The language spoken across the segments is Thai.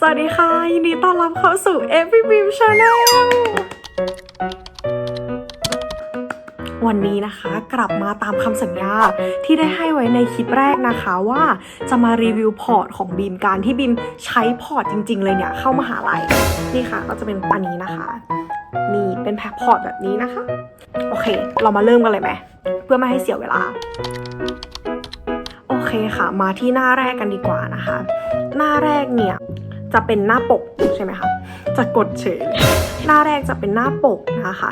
สวัสดีค่ะ ยินดีต้อนรับเข้าสู่ Every Beam Channel วันนี้นะคะกลับมาตามคำสัญญาที่ได้ให้ไว้ในคลิปแรกนะคะว่าจะมารีวิวพอร์ตของบีมการที่บีมใช้พอร์ตจริง ๆ เลยเนี่ย เข้ามาหาลัยนี่ค่ะ ก็จะเป็นอันนี้นะคะ นี่เป็นแพ็คพอร์ตแบบนี้นะคะ โอเค เรามาเริ่มกันเลยไหมเพื่อไม่ให้เสียเวลาโอเคค่ะ มาที่หน้าแรกกันดีกว่านะคะ หน้าแรกเนี่ย จะเป็นหน้าปกใช่ไหมคะ จะกดเฉย หน้าแรกจะเป็นหน้าปกนะคะ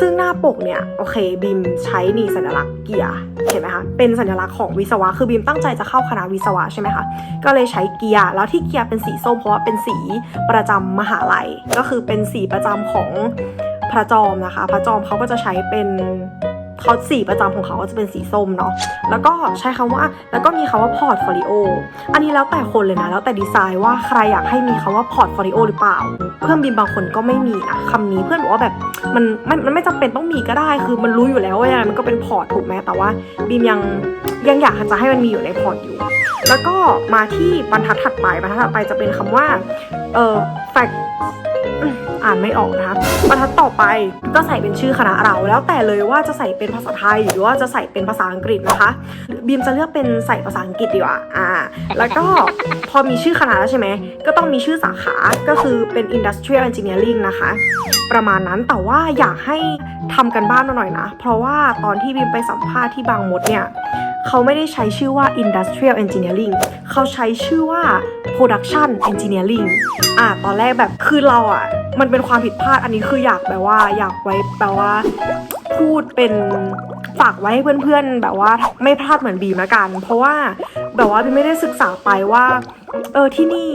ซึ่งหน้าปกเนี่ยโอเคบีมใช้นี่สัญลักษณ์เกียร์เห็นไหมคะ เป็นสัญลักษณ์ของวิศวะ คือบีมตั้งใจจะเข้าคณะวิศวะใช่ไหมคะ ก็เลยใช้เกียร์ แล้วที่เกียร์เป็นสีส้มเพราะว่าเป็นสีประจำมหาลัย ก็คือเป็นสีประจำของพระจอมนะคะ พระจอมเขาก็จะใช้เป็น เขาสีประจำของเขาก็จะเป็นสีส้มเนาะแล้วก็ใช้คำว่าแล้วก็มีคำว่าพอร์ตโฟลิโออันนี้แล้วแต่คนเลยนะ แล้วแต่ดีไซน์ว่าใครอยากให้มีคำว่าพอร์ตโฟลิโอหรือเปล่า เพื่อนบิมบางคนก็ไม่มีนะคำนี้เพื่อนบอกว่าแบบมันมันมันไม่จำเป็นต้องมีก็ได้ คือมันรู้อยู่แล้วว่ายังไงมันก็เป็นพอร์ตถูกไหมแต่ว่าบีมยังยังอยากจะให้มันมีอยู่ในพอร์ตอยู่ แล้วก็มาที่บรรทัดถัดไปบรรทัดถัดไปจะเป็นคำว่าเอ่อ fact อ่านไม่ออกนะคะบรรทัดต่อไปก็ใส่เป็นชื่อคณะเรา แล้วแต่เลยว่าจะใส่เป็นภาษาไทยหรือว่าจะใส่เป็นภาษาอังกฤษนะคะ บีมจะเลือกเป็นใส่ภาษาอังกฤษดีกว่าอ่า แล้วก็พอมีชื่อคณะแล้วใช่ไหมก็ต้องมีชื่อสาขาก็คือเป็น industrial engineering นะคะ ประมาณนั้นแต่ว่าอยากให้ทำกันบ้านมาหน่อยนะ เพราะว่าตอนที่บีมไปสัมภาษณ์ที่บางมดเนี่ย เขาไม่ได้ใช้ชื่อว่า industrial engineering เขาใช้ชื่อว่า production engineering อะตอนแรกแบบคือเราอะ มันเป็นความผิดพลาดอันนี้คืออยากแบบว่าอยากไว้แปลว่า พูดเป็นฝากไว้ให้เพื่อนๆ แบบว่าไม่พลาดเหมือนบีมละกัน เพราะว่าแบบว่าบีไม่ได้ศึกษาไปว่า เออที่นี่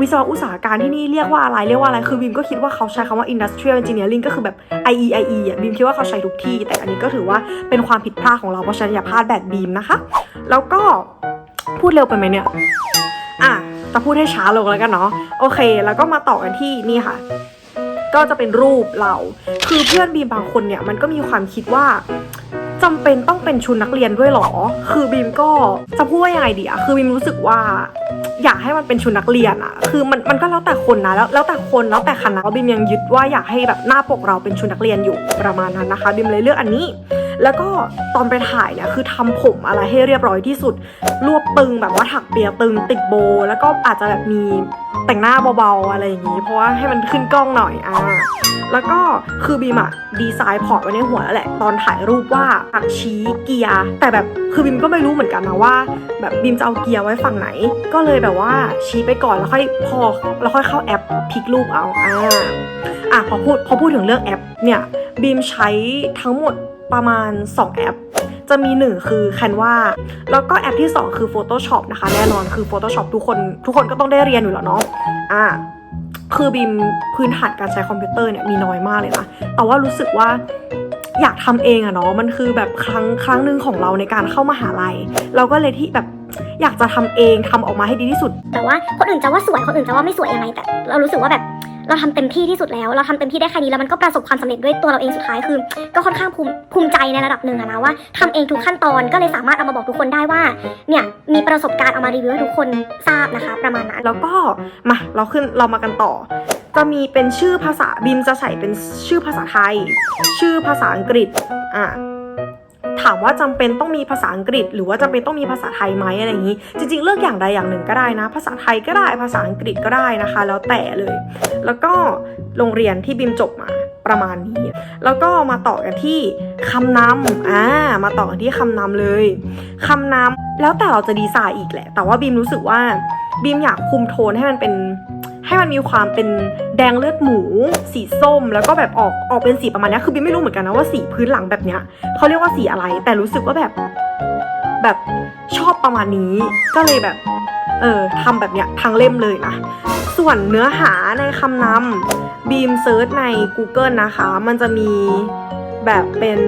วิศวะอุตสาหการที่นี่เรียกว่าอะไรเรียกว่าอะไรคือบีมก็คิดว่าเขาใช้คำว่า industrial engineering ก็คือแบบ IE IE อะบีมคิดว่าเขาใช้ทุกที่ แต่อันนี้ก็ถือว่าเป็นความผิดพลาดของเราเพราะฉะนั้นอย่าพลาดแบบบีมนะคะ แล้วก็พูดเร็วไปไหมเนี่ยอะจะพูดให้ช้าลงแล้วกันเนาะโอเค แล้วก็มาต่อกันที่นี่ค่ะ ก็จะเป็นรูปเรา คือเพื่อนบีมบางคนเนี่ยมันก็มีความคิดว่าจำเป็นต้องเป็นชุดนักเรียนด้วยหรอ คือบีมก็จะพูดว่ายังไงดีอะคือบีมรู้สึกว่า อยากให้มันเป็นชุดนักเรียนอะคือมันมันก็แล้วแต่คนนะแล้วแล้วแต่คนแล้วแต่คณะบีมยังยึดว่าอยากให้แบบหน้าปกเราเป็นชุดนักเรียนอยู่ประมาณนั้นนะคะบีมเลยเลือกอันนี้ แล้วก็ตอนไปถ่ายเนี่ยคือทำผมอะไรให้เรียบร้อยที่สุด รวบตึงแบบว่าถักเปียตึงติดโบ แล้วก็อาจจะแบบมีแต่งหน้าเบาๆอะไรอย่างนี้ เพราะว่าให้มันขึ้นกล้องหน่อยอ่าแล้วก็คือบีมอะดีไซน์พอร์ตไว้ในหัวแล้วแหละ ตอนถ่ายรูปว่าปักชี้เกียร์แต่แบบคือบีมก็ไม่รู้เหมือนกันนะว่า แบบบีมจะเอาเกียร์ไว้ฝั่งไหน ก็เลยแบบว่าชี้ไปก่อนแล้วค่อยพอแล้วค่อยเข้าแอปพลิกรูปเอาอ่าอะพอพูดพอพูดถึงเรื่องแอปเนี่ยบีมใช้ทั้งหมดประมาณ 2 แอป จะมี 1 คือ Canva แล้วก็แอปที่ 2 คือ Photoshop นะคะ แน่นอนคือ Photoshop ทุกคนทุกคนก็ต้องได้เรียนอยู่แล้วเนาะอ่าคือบีมพื้นฐานการใช้คอมพิวเตอร์เนี่ยมีน้อยมากเลยนะ แต่ว่ารู้สึกว่าอยากทำเองอะเนาะ มันคือแบบครั้งครั้งหนึ่งของเราในการเข้ามาหาลัย เราก็เลยที่แบบ อยากจะทำเองทำออกมาให้ดีที่สุด แต่ว่าคนอื่นจะว่าสวยคนอื่นจะว่าไม่สวยยังไงแต่ เรารู้สึกว่าแบบเราทำเต็มที่ที่สุดแล้ว เราทำเต็มที่ได้แค่นี้แล้วมันก็ประสบความสำเร็จด้วยตัวเราเองสุดท้ายคือ ก็ค่อนข้างภูมิภูมิใจในระดับหนึ่งอะนะว่าทำเองทุกขั้นตอนก็เลยสามารถเอามาบอกทุกคนได้ว่าเนี่ยมีประสบการณ์เอามารีวิวให้ทุกคนทราบนะคะประมาณนั้นแล้วก็มาเราขึ้นเรามากันต่อ จะมีเป็นชื่อภาษาบีมจะใส่เป็นชื่อภาษาไทย ชื่อภาษาอังกฤษอะ ถามว่าจำเป็นต้องมีภาษาอังกฤษ หรือว่าจำเป็นต้องมีภาษาไทยไหมอะไรอย่างนี้ จริง ๆ เลือกอย่างใดอย่างหนึ่งก็ได้นะ ภาษาไทยก็ได้ภาษาอังกฤษก็ได้นะคะ แล้วแต่เลย แล้วก็โรงเรียนที่บีมจบมาประมาณนี้ แล้วก็มาต่อกันที่คำนำอ่ามาต่อกันที่คำนำเลยคำนำแล้วแต่เราจะดีไซน์อีกแหละ แต่ว่าบีมรู้สึกว่าบีมอยากคุมโทนให้มันเป็น ให้มันมีความเป็นแดงเลือดหมู สีส้ม แล้วก็แบบออกออกเป็นสีประมาณนี้คือบีมไม่รู้เหมือนกันนะว่าสีพื้นหลังแบบเนี้ยเขาเรียกว่าสีอะไร แต่รู้สึกว่าแบบแบบชอบประมาณนี้ ก็เลยแบบเออทำแบบเนี้ยทั้งเล่มเลยนะส่วนเนื้อหาในคำนำบีมเซิร์ชใน Google นะคะ มันจะมีแบบเป็น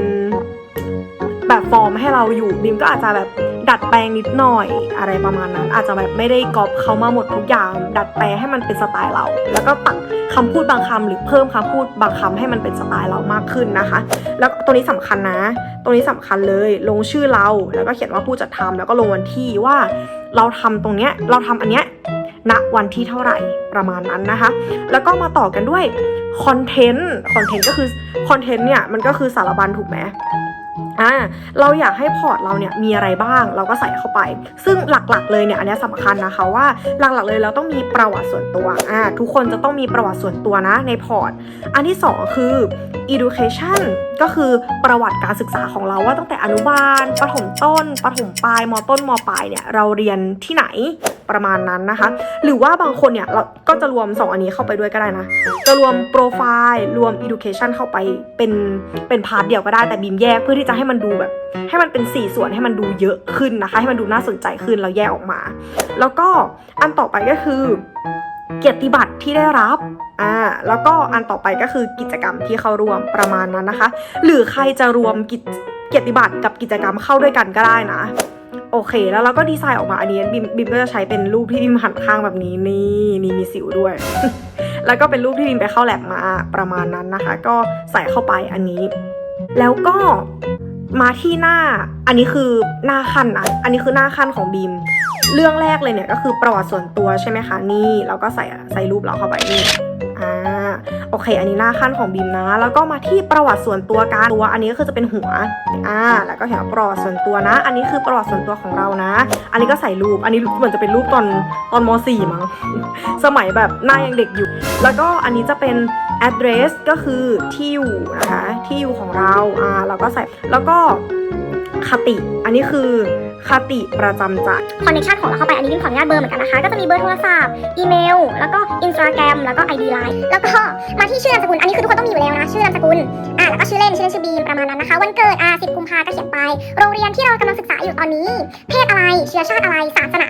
แบบฟอร์มให้เราอยู่บีมก็อาจจะแบบ ดัดแปลงนิดหน่อยอะไรประมาณนั้น อาจจะแบบไม่ได้ก๊อปเขามาหมดทุกอย่าง ดัดแปลงให้มันเป็นสไตล์เรา แล้วก็ตัดคำพูดบางคำหรือเพิ่มคำพูดบางคำให้มันเป็นสไตล์เรามากขึ้นนะคะ แล้วตัวนี้สำคัญนะตรงนี้สำคัญเลย ลงชื่อเราแล้วก็เขียนว่าผู้จัดทำแล้วก็ลงวันที่ว่าเราทำตรงเนี้ยเราทำอันเนี้ยณวันที่เท่าไหร่ประมาณนั้นนะคะ แล้วก็มาต่อกันด้วยคอนเทนต์คอนเทนต์ก็คือคอนเทนต์เนี่ยมันก็คือสารบัญถูกไหม อ่าเราอยากให้พอร์ตเราเนี่ยมีอะไรบ้าง เราก็ใส่เข้าไป ซึ่งหลักๆเลยเนี่ยอันนี้สำคัญนะคะว่าหลักๆเลยเราต้องมีประวัติส่วนตัวอ่าทุกคนจะต้องมีประวัติส่วนตัวนะในพอร์ต อันที่สองคือ education ก็คือประวัติการศึกษาของเราว่าตั้งแต่อนุบาลประถมต้นประถมปลายมต้นมปลายเนี่ยเราเรียนที่ไหนประมาณนั้นนะคะ หรือว่าบางคนเนี่ยเราก็จะรวม 2 อันนี้เข้าไปด้วยก็ได้นะ จะรวมโปรไฟล์รวม education เข้าไปเป็นเป็นพาร์ทเดียวก็ได้แต่บีมแยกเพื่อที่จะให้มันดูแบบ ให้มันเป็น4ส่วนให้มันดูเยอะขึ้นนะคะ ให้มันดูน่าสนใจขึ้นเราแยกออกมา แล้วก็อันต่อไปก็คือ เกียรติบัตรที่ได้รับอ่าแล้วก็อันต่อไปก็คือกิจกรรมที่เข้าร่วมประมาณนั้นนะคะ หรือใครจะรวมกิจเกียรติบัตรกับกิจกรรมเข้าด้วยกันก็ได้นะโอเค แล้วเราก็ดีไซน์ออกมาอันนี้บิมบิมก็จะใช้เป็นรูปที่บิมหันข้างแบบนี้นี่นี่มีสิวด้วย แล้วก็เป็นรูปที่บิมไปเข้าแลบมาประมาณนั้นนะคะ ก็ใส่เข้าไปอันนี้ แล้วก็ มาที่หน้า อันนี้คือหน้าขั้นนะอันนี้คือหน้าขั้นของบีม เรื่องแรกเลยเนี่ยก็คือประวัติส่วนตัวใช่ไหมคะ นี่เราก็ใส่ใส่รูปเราเข้าไปนี่อ่า โอเค อันนี้หน้าขั้นของบีมนะ แล้วก็มาที่ประวัติส่วนตัวกันตัว อันนี้ก็คือจะเป็นหัวอ่าแล้วก็เห็นประวัติส่วนตัวนะ อันนี้คือประวัติส่วนตัวของเรานะ อันนี้ก็ใส่รูป อันนี้เหมือนจะเป็นรูปตอนตอนม .4 มั้งสมัยแบบหน้ายังเด็กอยู่ แล้วก็อันนี้จะเป็น address ก็คือที่อยู่นะคะที่อยู่ของเราอ่าเราก็ใส่แล้วก็คติ อันนี้คือ คติประจำใจคอนเนคชันของเราเข้าไปอันนี้บิมขออนุญาตเบอร์เหมือนกันนะคะ ก็จะมีเบอร์โทรศัพท์อีเมล แล้วก็อินสตาแกรมแล้วก็ไอดีไลน์แล้วก็มาที่ชื่อนามสกุลอันนี้คือทุกคนต้องมีอยู่แล้วนะชื่อนามสกุลอะแล้วก็ชื่อเล่นชื่อเล่นชื่อบีมประมาณนั้นนะคะ วันเกิดอะสิบกุมภาก็เขียนไป โรงเรียนที่เรากำลังศึกษาอยู่ตอนนี้ เพศอะไรเชื้อชาติอะไรศาสนา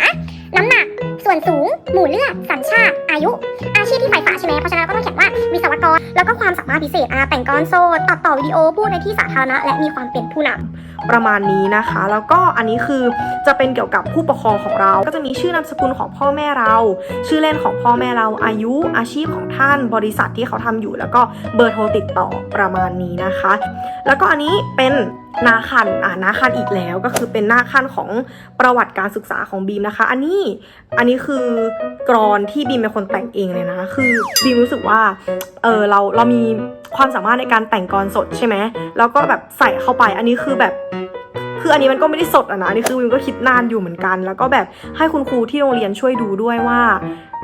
น้ำหนัก ส่วนสูง หมู่เลือด สัญชาติ อายุ อาชีพที่ฝ่ฝันใช่ไหมเพราะฉะนั้นเราก็ต้องเขียนว่าวิศวกร แล้วก็ความสามารถพิเศษอาแต่งกลอนโซ่ตัดต่อวิดีโอ พูดในที่สาธารณะ และมีความเป็นผู้นำประมาณนี้นะคะ แล้วก็อันนี้คือจะเป็นเกี่ยวกับผู้ปกครองของเรา ก็จะมีชื่อนามสกุลของพ่อแม่เรา ชื่อเล่นของพ่อแม่เรา อายุ อาชีพของท่าน บริษัทที่เขาทำอยู่ แล้วก็เบอร์โทรติดต่อประมาณนี้นะคะ แล้วก็อันนี้เป็น นาคันอ่าหนาคันอีกแล้วก็คือเป็นหน้าคันของประวัติการศึกษาของบีมนะคะ อันนี้อันนี้คือกรอนที่บีมเป็นคนแต่งเองเลยนะ คือบีมรู้สึกว่าเออเราเรามีความสามารถในการแต่งกรอนสดใช่ไหมแล้วก็แบบใส่เข้าไปอันนี้คือแบบ คืออันนี้มันก็ไม่ได้สดอะนะอันนี้คือวิมก็คิดนานอยู่เหมือนกัน แล้วก็แบบให้คุณครูที่โรงเรียนช่วยดูด้วยว่า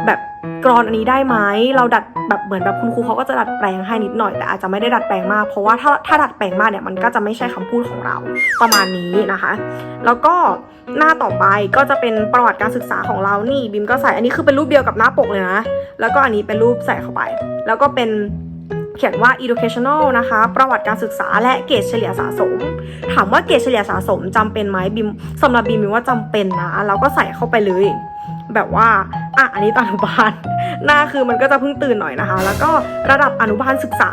แบบกรอนอันนี้ได้ไหมเราดัดแบบเหมือนแบบคุณครูเขาก็จะดัดแปลงให้นิดหน่อยแต่อาจจะไม่ได้ดัดแปลงมาก เพราะว่าถ้าถ้าดัดแปลงมากเนี่ยมันก็จะไม่ใช่คำพูดของเราประมาณนี้นะคะ แล้วก็หน้าต่อไปก็จะเป็นประวัติการศึกษาของเรานี่บิมก็ใส่อันนี้คือเป็นรูปเดียวกับหน้าปกเลยนะ แล้วก็อันนี้เป็นรูปใส่เข้าไป แล้วก็เป็น ขียนว่า educational นะคะ ประวัติการศึกษาและเกรดเฉลี่ยสะสม ถามว่าเกรดเฉลี่ยสะสมจำเป็นไหมบิมสำหรับบิมว่าจำเป็นนะเราก็ใส่เข้าไปเลย แบบว่าอะอันนี้ตอนอนุบาลหน้าคือมันก็จะเพิ่งตื่นหน่อยนะคะ แล้วก็ระดับอนุบาลศึกษา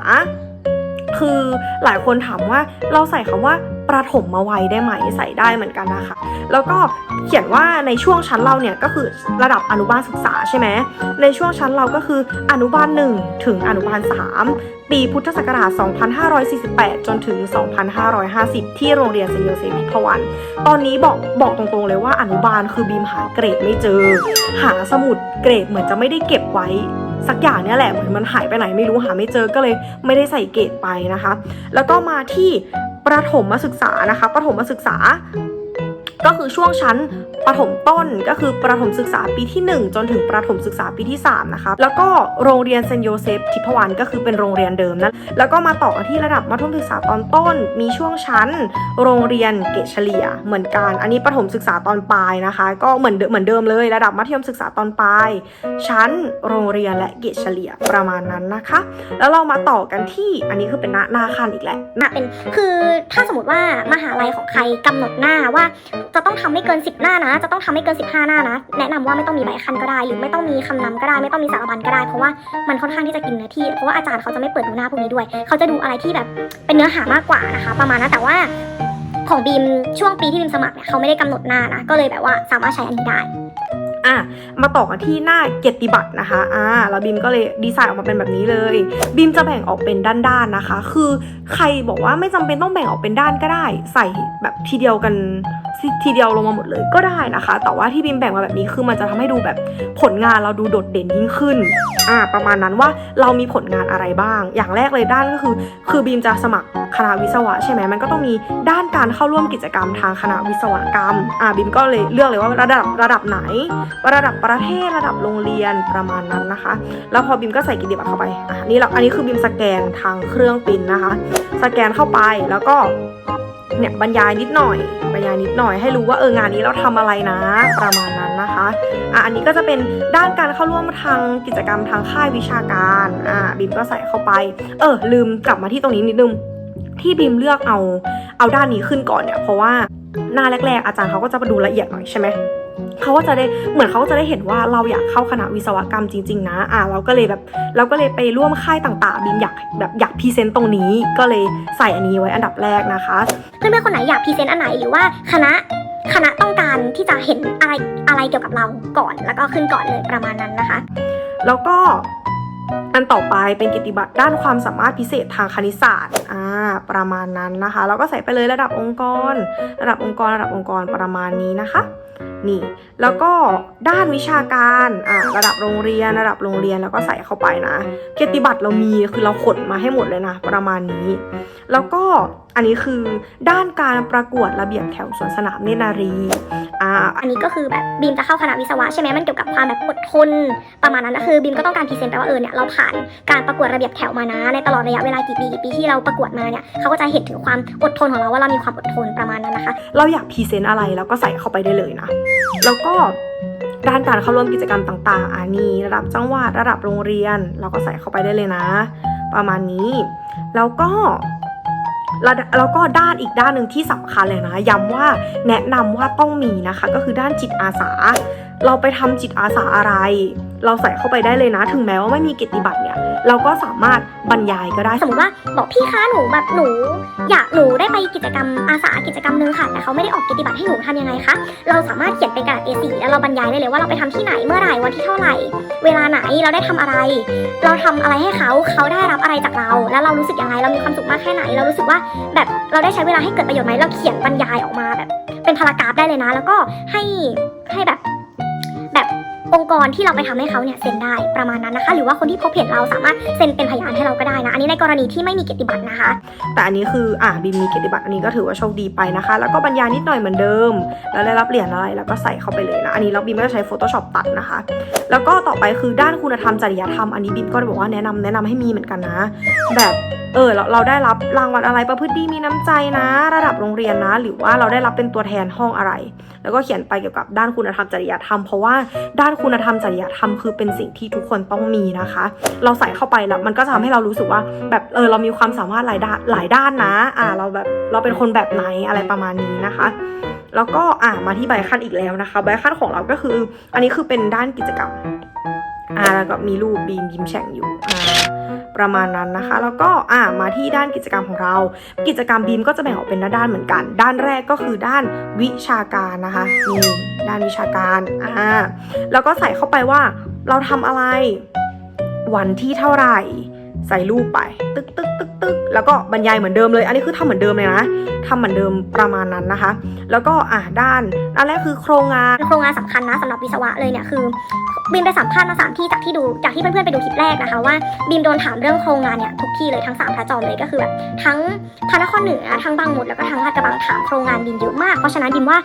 คือหลายคนถามว่าเราใส่คำว่าประถมมาไวัยได้ไหมใส่ได้เหมือนกันนะคะ แล้วก็เขียนว่าในช่วงชั้นเราเนี่ยก็คือระดับอนุบาลศึกษาใช่ไหมในช่วงชั้นเราก็คืออนุบาล 1 ถึงอนุบาล 3 ปีพุทธศักราช 2548 จนถึง 2550 ที่โรงเรียนเซโยเซฟพิพวัน ตอนนี้บอกบอกตรงๆเลยว่าอนุบาลคือบีมหาเกรดไม่เจอ หาสมุดเกรดเหมือนจะไม่ได้เก็บไว้ สักอย่างเนี่ยแหละเหมือนมันหายไปไหนไม่รู้หาไม่เจอก็เลยไม่ได้ใส่เกรดไปนะคะ แล้วก็มาที่ประถมศึกษานะคะประถมศึกษา ก็คือช่วงชั้นประถมต้นก็คือประถมศึกษาปีที่ 1 จนถึงประถมศึกษาปีที่3นะคะแล้วก็โรงเรียนเซนโยเซฟทิพวรรณก็คือเป็นโรงเรียนเดิมนะแล้วก็มาต่อที่ระดับมัธยมศึกษาตอนต้น มีช่วงชั้น โรงเรียนเกรดเฉลี่ยเหมือนกัน อันนี้ประถมศึกษาตอนปลายนะคะ ก็เหมือนเดิเหมือนเดิมเลย ระดับมัธยมศึกษาตอนปลาย ชั้นโรงเรียนและเกรดเฉลี่ยประมาณนั้นนะคะ แล้วเรามาต่อกันที่อันนี้คือเป็นหน้าหน้าคันอีกแหละมาเป็นคือถ้าสมมติว่ามหาลัยของใครกำหนดหน้าว่าจะต้องทำไม่เกิน 10 หน้านะ จะต้องทำไม่เกิน 15 หน้านะ แนะนำว่าไม่ต้องมีใบคันก็ได้ หรือไม่ต้องมีคำนำก็ได้ ไม่ต้องมีสารบัญก็ได้ เพราะว่ามันค่อนข้างที่จะกินเนื้อที่ เพราะว่าอาจารย์เขาจะไม่เปิดดูหน้าพวกนี้ด้วย เขาจะดูอะไรที่แบบเป็นเนื้อหามากกว่านะคะ ประมาณนั้น แต่ว่าของบีมช่วงปีที่บีมสมัครเนี่ยเขาไม่ได้กำหนดหน้านะ ก็เลยแบบว่าสามารถใช้อันนี้ได้ อะมาต่อกันที่หน้าเกียรติบัตรนะคะอ่าแล้วบีมก็เลยดีไซน์ออกมาเป็นแบบนี้เลยบีมจะแบ่งออกเป็นด้านๆนะคะ คือใครบอกว่าไม่จำเป็นต้องแบ่งออกเป็นด้านก็ได้ ใส่แบบทีเดียวกันทีเดียวลงมาหมดเลยก็ได้นะคะ แต่ว่าที่บีมแบ่งมาแบบนี้คือมันจะทำให้ดูแบบผลงานเราดูโดดเด่นยิ่งขึ้นอ่าประมาณนั้นว่าเรามีผลงานอะไรบ้าง อย่างแรกเลยด้านก็คือ คือบีมจะสมัครคณะวิศวะใช่ไหมมันก็ต้องมีด้านการเข้าร่วมกิจกรรมทางคณะวิศวกรรมอ่าบีมก็เลยเลือกเลยว่าระดับระดับไหนระดับประเทศระดับโรงเรียนประมาณนั้นนะคะ แล้วพอบิมก็ใส่กิตติบัตรเข้าไปอะนี่เราอันนี้คือบิมสแกนทางเครื่องปริ้นนะคะ สแกนเข้าไปแล้วก็เนี่ยบรรยายนิดหน่อยบรรยายนิดหน่อยให้รู้ว่าเอองานนี้เราทำอะไรนะประมาณนั้นนะคะอะอันนี้ก็จะเป็นด้านการเข้าร่วมทางกิจกรรมทางค่ายวิชาการอะบิมก็ใส่เข้าไป เออลืมกลับมาที่ตรงนี้นิดนึงที่บิมเลือกเอาเอาด้านนี้ขึ้นก่อนเนี่ยเพราะว่าหน้าแรกๆ อาจารย์เขาก็จะมาดูละเอียดหน่อยใช่ไหม เขาก็จะได้เหมือนเขาก็จะได้เห็นว่าเราอยากเข้าคณะวิศวกรรมจริง ๆ นะ อะเราก็เลยแบบเราก็เลยไปร่วมค่ายต่างๆบีมอยากแบบอยากพรีเซนต์ตรงนี้ ก็เลยใส่อันนี้ไว้อันดับแรกนะคะเพื่อนๆคนไหนอยากพรีเซนต์อันไหนหรือว่าคณะคณะต้องการที่จะเห็นอะไรอะไรเกี่ยวกับเราก่อน แล้วก็ขึ้นก่อนเลยประมาณนั้นนะคะ แล้วก็อันต่อไปเป็นกิตติบัตรด้านความสามารถพิเศษทางคณิตศาสตร์อ่าประมาณนั้นนะคะแล้วก็ใส่ไปเลยระดับองค์กร ระดับองค์กรระดับองค์กรประมาณนี้นะคะ นี่ แล้วก็ด้านวิชาการอ่าระดับโรงเรียนระดับโรงเรียนแล้วก็ใส่เข้าไปนะ เกียรติบัตรเรามีคือเราขนมาให้หมดเลยนะ ประมาณนี้ แล้วก็ อันนี้คือด้านการประกวดระเบียบแถวสวนสนามเนตรนารีอ่าอันนี้ก็คือแบบบีมจะเข้าคณะวิศวะใช่ไหมมันเกี่ยวกับความแบบอดทน ประมาณนั้นนะคือบีมก็ต้องการพรีเซนต์ไปว่าเออเนี่ยเราผ่านการประกวดระเบียบแถวมานะ ในตลอดระยะเวลากี่ปีกี่ปีที่เราประกวดมาเนี่ยเขาก็จะเห็นถึงความอดทนของเราว่าเรามีความอดทนประมาณนั้นนะคะ เราอยากพรีเซนต์อะไรแล้วก็ใส่เข้าไปได้เลยนะแล้วก็ด้านการเข้าร่วมกิจกรรมต่างๆ อันนี้ระดับจังหวัดระดับโรงเรียน เราก็ใส่เข้าไปได้เลยนะ ประมาณนี้ แล้วก็ แล้วก็ด้านอีกด้านหนึ่งที่สำคัญเลยนะย้ำว่าแนะนำว่าต้องมีนะคะ ก็คือด้านจิตอาสา เราไปทำจิตอาสาอะไร เราใส่เข้าไปได้เลยนะ ถึงแม้ว่าไม่มีกิตติบัตรเนี่ย เราก็สามารถบรรยายก็ได้ สมมติว่าบอกพี่คะหนูแบบหนู อยากหนูได้ไปกิจกรรมอาสากิจกรรมหนึงค่ะแต่เขาไม่ได้ออกกิจบัตรให้หนูทำยังไงคะเราสามารถเขียนเป็นกระดาษ A4 แล้วเราบรรยายได้เลยว่าเราไปทำที่ไหนเมื่อไหร่วันที่เท่าไหร่ เวลาไหนเราได้ทำอะไร เราทำอะไรให้เขาเขาได้รับอะไรจากเรา แล้วเรารู้สึกยังไงเรามีความสุขมากแค่ไหน เรารู้สึกว่าแบบเราได้ใช้เวลาให้เกิดประโยชน์ไหมเราเขียนบรรยายออกมาแบบ เป็นพารากราฟได้เลยนะ แล้วก็ให้ให้แบบ องค์กรที่เราไปทำให้เขาเนี่ยเซ็นได้ประมาณนั้นนะคะ หรือว่าคนที่พบเห็นเราสามารถเซ็นเป็นพยานให้เราก็ได้นะ อันนี้ในกรณีที่ไม่มีเกียรติบัตรนะคะ แต่อันนี้คืออ่าบีมมีเกียรติบัตรอันนี้ก็ถือว่าโชคดีไปนะคะ แล้วก็บรรยายนิดหน่อยเหมือนเดิม แล้วได้รับเหรียญอะไรแล้วก็ใส่เข้าไปเลยนะ อันนี้เราบีมก็ใช้ Photoshop ตัดนะคะ แล้วก็ต่อไปคือด้านคุณธรรมจริยธรรมอันนี้บีมก็บอกว่าแนะนำแนะนำให้มีเหมือนกันนะ แบบ เออเราเราได้รับรางวัลอะไรประพฤติดีมีน้ำใจนะ ระดับโรงเรียนนะ หรือว่าเราได้รับเป็นตัวแทนห้องอะไร แล้วก็เขียนไปเกี่ยวกับด้านคุณธรรมจริยธรรมเพราะว่าด้านคุณธรรมจริยธรรมคือเป็นสิ่งที่ทุกคนต้องมีนะคะ เราใส่เข้าไปแล้วมันก็จะทำให้เรารู้สึกว่า แบบเออเรามีความสามารถหลายด้านหลายด้านนะ อ่าเราแบบเราเป็นคนแบบไหนอะไรประมาณนี้นะคะแล้วก็อ่ามาที่ใบขั้นอีกแล้วนะคะ ใบขั้นของเราก็คือ อันนี้คือเป็นด้านกิจกรรม อ่าแล้วก็มีรูปบีมยิ้มแฉ่งอยู่อ่าประมาณนั้นนะคะ แล้วก็อ่ามาที่ด้านกิจกรรมของเรา กิจกรรมบีมก็จะแบ่งออกเป็นด้านเหมือนกัน ด้านแรกก็คือด้านวิชาการนะคะนี่ด้านวิชาการอ่าแล้วก็ใส่เข้าไปว่าเราทำอะไรวันที่เท่าไหร่ ใส่รูปไป ตึกตึกตึกตึกแล้วก็บรรยายเหมือนเดิมเลย อันนี้คือทำเหมือนเดิมเลยนะทำเหมือนเดิมประมาณนั้นนะคะ แล้วก็อ่าด้านด้านแรกคือโครงงานโครงงานสำคัญนะสำหรับวิศวะเลยเนี่ยคือบีมไปสัมภาษณ์มาสามที่จากที่ดูจากที่เพื่อนๆไปดูคลิปแรกนะคะว่าบีมโดนถามเรื่องโครงงานเนี่ยทุกที่เลยทั้งสามพระจอมเลยก็คือแบบทั้งพระนครเหนือทั้งบางหมดแล้วก็ทั้งลาดกระบังถามโครงงานบีมเยอะมากเพราะฉะนั้นบีมว่า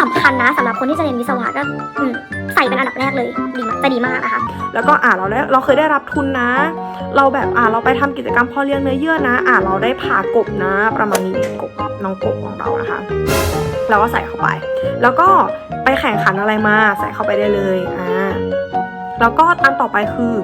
สำคัญนะสำหรับคนที่จะเรียนวิศวะก็อืมใส่เป็นอันดับแรกเลยดีมากจะดีมากนะคะ แล้วก็อ่าเราได้เราเคยได้รับทุนนะ เราแบบอ่าเราไปทำกิจกรรมพอเลี้ยงเนื้อเยื่อนะ อ่าเราได้ผ่ากบนะ ประมาณนี้กบน้องกบของเรานะคะ เราก็ใส่เข้าไป แล้วก็ไปแข่งขันอะไรมาใส่เข้าไปได้เลยอ่าแล้วก็อันต่อไปคือ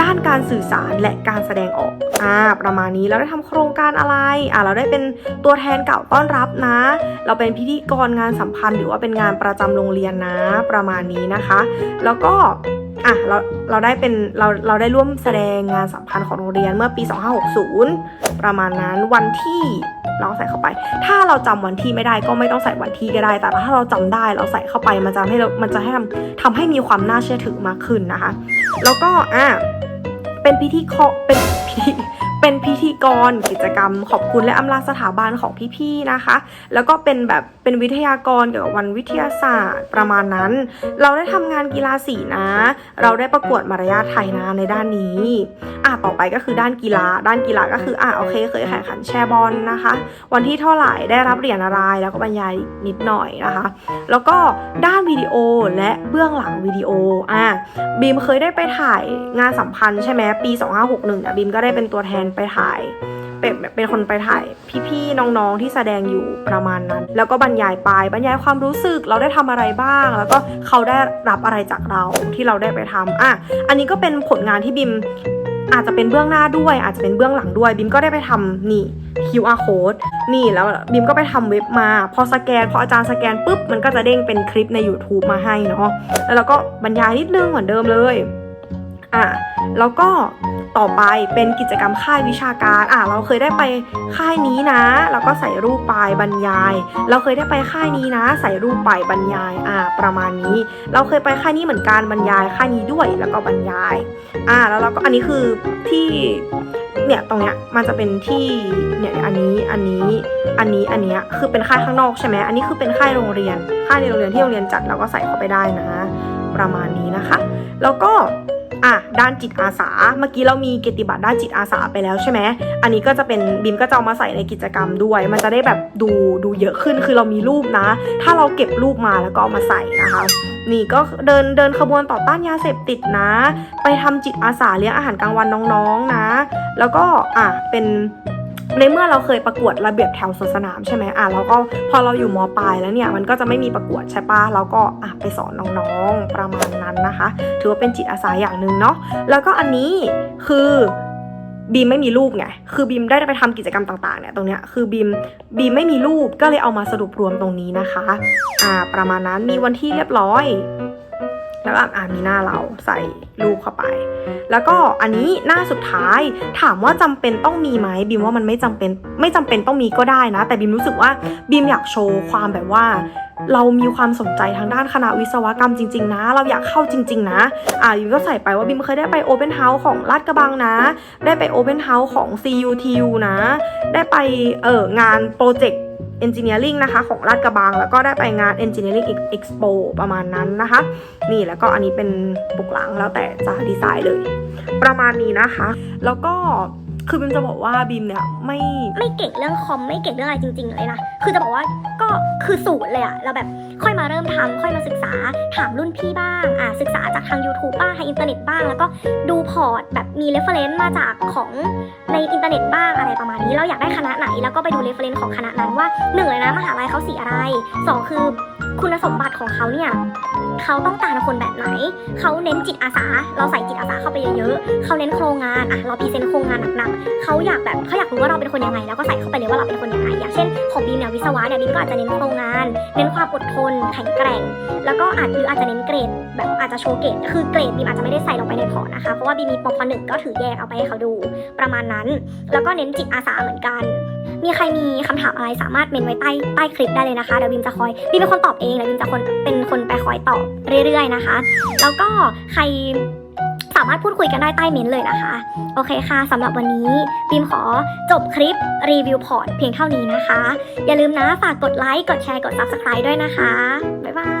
ด้านการสื่อสารและการแสดงออกอ่าประมาณนี้เราได้ทำโครงการอะไรอ่าเราได้เป็นตัวแทนเก่าต้อนรับนะ เราเป็นพิธีกรงานสัมพันธ์ หรือว่าเป็นงานประจำโรงเรียนนะ ประมาณนี้นะคะ แล้วก็ อะเราเราได้เป็นเราเราได้ร่วมแสดงงานสัมพันธ์ของโรงเรียนเมื่อปี 2560 ประมาณนั้นวันที่เราใส่เข้าไป ถ้าเราจำวันที่ไม่ได้ก็ไม่ต้องใส่วันที่ก็ได้ แต่ถ้าเราจำได้เราใส่เข้าไปมันจะให้เรามันจะให้ทำทำให้มีความน่าเชื่อถือมากขึ้นนะคะ แล้วก็อะเป็นพิธีคเป็นพิธีเป็นพิธีกรกิจกรรมขอบคุณและอำลาสถาบันของพี่ๆนะคะ แล้วก็เป็นแบบ เป็นวิทยากรเกี่ยวกับวันวิทยาศาสตร์ประมาณนั้น เราได้ทำงานกีฬาสีนะ เราได้ประกวดมารยาทไทยนะในด้านนี้อะต่อไปก็คือด้านกีฬา ด้านกีฬาก็คืออะโอเคเคยแข่งขันแชร์บอลนะคะ วันที่เท่าไหร่ได้รับเหรียญอะไรแล้วก็บรรยายนิดหน่อยนะคะ แล้วก็ด้านวิดีโอและเบื้องหลังวิดีโออะบีมเคยได้ไปถ่ายงานสัมพันธ์ใช่ไหมปี 2561อะบีมก็ได้เป็นตัวแทนไปถ่ายเป็นเป็นคนไปถ่ายพี่ๆน้องๆที่แสดงอยู่ประมาณนั้น แล้วก็บรรยายไปบรรยายความรู้สึกเราได้ทำอะไรบ้าง แล้วก็เขาได้รับอะไรจากเราที่เราได้ไปทำอะอันนี้ก็เป็นผลงานที่บิมอาจจะเป็นเบื้องหน้าด้วย อาจจะเป็นเบื้องหลังด้วย บิมก็ได้ไปทำนี่ QR code นี่แล้วบิมก็ไปทำเว็บมา พอสแกน พออาจารย์สแกนปุ๊บ มันก็จะเด้งเป็นคลิปใน YouTube มาให้เนาะแล้วเราก็บรรยายนิดนึงเหมือนเดิมเลยอะแล้วก็ ต่อไปเป็นกิจกรรมค่ายวิชาการอะเราเคยได้ไปค่ายนี้นะ แล้วก็ใส่รูปไปบรรยาย เราเคยได้ไปค่ายนี้นะ ใส่รูปไปบรรยายอะประมาณนี้ เราเคยไปค่ายนี้เหมือนกันบรรยายค่ายนี้ด้วยแล้วก็บรรยายอะแล้วเราก็อันนี้คือที่เนี่ยตรงเนี้ยมันจะเป็นที่เนี่ยอันนี้อันนี้อันนี้อันเนี้ยคือเป็นค่ายข้างนอกใช่ไหมอันนี้คือเป็นค่ายโรงเรียน ค่ายในโรงเรียนที่โรงเรียนจัดเราก็ใส่เข้าไปได้นะ ประมาณนี้นะคะ แล้วก็อะด้านจิตอาสา เมื่อกี้เรามีเกียรติบัตรด้านจิตอาสาไปแล้วใช่ไหมอันนี้ก็จะเป็นบิมก็จะเอามาใส่ในกิจกรรมด้วย มันจะได้แบบดูดูเยอะขึ้นคือเรามีรูปนะ ถ้าเราเก็บรูปมาแล้วก็เอามาใส่นะคะ นี่ก็เดินเดินขบวนต่อต้านยาเสพติดนะ ไปทำจิตอาสาเลี้ยงอาหารกลางวันน้องๆนะแล้วก็อะเป็น ในเมื่อเราเคยประกวดระเบียบแถวสวนสนามใช่ไหมอะแล้วก็พอเราอยู่มปลายแล้วเนี่ยมันก็จะไม่มีประกวดใช่ปะเราก็อะไปสอนน้องๆประมาณนั้นนะคะ ถือว่าเป็นจิตอาสาอย่างหนึ่งเนาะแล้วก็อันนี้คือบีมไม่มีรูปไง คือบีมได้ไปทำกิจกรรมต่างๆเนี่ยตรงเนี้ย คือบีมบีมไม่มีรูปก็เลยเอามาสรุปรวมตรงนี้นะคะ อ่า ประมาณนั้น มีวันที่เรียบร้อย แล้วก็อ่ามีหน้าเราใส่รูปเข้าไป แล้วก็อันนี้หน้าสุดท้ายถามว่าจำเป็นต้องมีไหมบีมว่ามันไม่จำเป็นไม่จำเป็นต้องมีก็ได้นะ แต่บีมรู้สึกว่าบีมอยากโชว์ความแบบว่า เรามีความสนใจทางด้านคณะวิศวกรรมจริง ๆ นะ เราอยากเข้าจริง ๆ นะอ่าบีมก็ใส่ไปว่าบีมเคยได้ไปโอเ n นเฮาส์ของลาดกระบังนะ ได้ไปโอเ n นเฮาส์ของ CUTU นะ ได้ไปเอองานโปรเจกต์ Engineering นะคะของลาดกระบัง แล้วก็ได้ไปงาน Engineering Expo ประมาณนั้นนะคะ นี่แล้วก็อันนี้เป็นปกหลังแล้วแต่จะดีไซน์เลย ประมาณนี้นะคะ แล้วก็คือบิมจะบอกว่าบิมเนี่ยไม่ไม่เก่งเรื่องคอมไม่เก่งเรื่องอะไรจริง ๆ เลยนะ คือจะบอกว่า ก็คือศูนย์เลยอะเราแบบค่อยมาเริ่มทำค่อยมาศึกษาถามรุ่นพี่บ้างอะศึกษาจากทาง YouTube บ้างทางอินเทอร์เน็ตบ้างแล้วก็ดูพอร์ตแบบมี reference มาจากของในอินเทอร์เน็ตบ้างอะไรประมาณนี้ เราอยากได้คณะไหนแล้วก็ไปดู reference ของคณะนั้นว่าหนึ่งเลยนะมหาลัยเขาสีอะไรสองคือคุณสมบัติของเขาเนี่ยเขาต้องการคนแบบไหน เขาเน้นจิตอาสา เราใส่จิตอาสาเข้าไปเยอะๆ เขาเน้นโครงงาน อะ เราพรีเซนต์โครงงานหนักๆ เขาอยากแบบเขาอยากรู้ว่าเราเป็นคนยังไง แล้วก็ใส่เข้าไปเลยว่าเราเป็นคนยังไง อย่างเช่นของบีมเนี่ยวิศวะเนี่ยบีมก็อาจจะเน้นโครงงาน เน้นความอดทนแข็งแกร่ง แล้วก็อาจหรืออาจจะเน้นเกรด แบบอาจจะโชว์เกรดคือเกรดบีมอาจจะไม่ได้ใส่ลงไปในพอร์ตนะคะ เพราะว่าบีมมีปพหนึ่งก็ถือแยกเอาไปให้เขาดูประมาณนั้น แล้วก็เน้นจิตอาสาเหมือนกัน มีใครมีคำถามอะไรสามารถเมนไว้ใต้ใต้คลิปได้เลยนะคะเดี๋ยวบีมจะคอยบีมเป็นคนตอบเองแล้วบีมจะคนเป็นคนไปคอยตอบเรื่อยๆนะคะ แล้วก็ใครามารถพูดคุยกันได้ใต้เมนต์เลยนะคะ โอเคค่ะสำหรับวันนี้บีมขอจบคลิปรีวิวพอร์ตเพียงเท่านี้นะคะ อย่าลืมนะฝากกดไลค์กดแชร์กด Subscribe ด้วยนะคะ บ๊ายบาย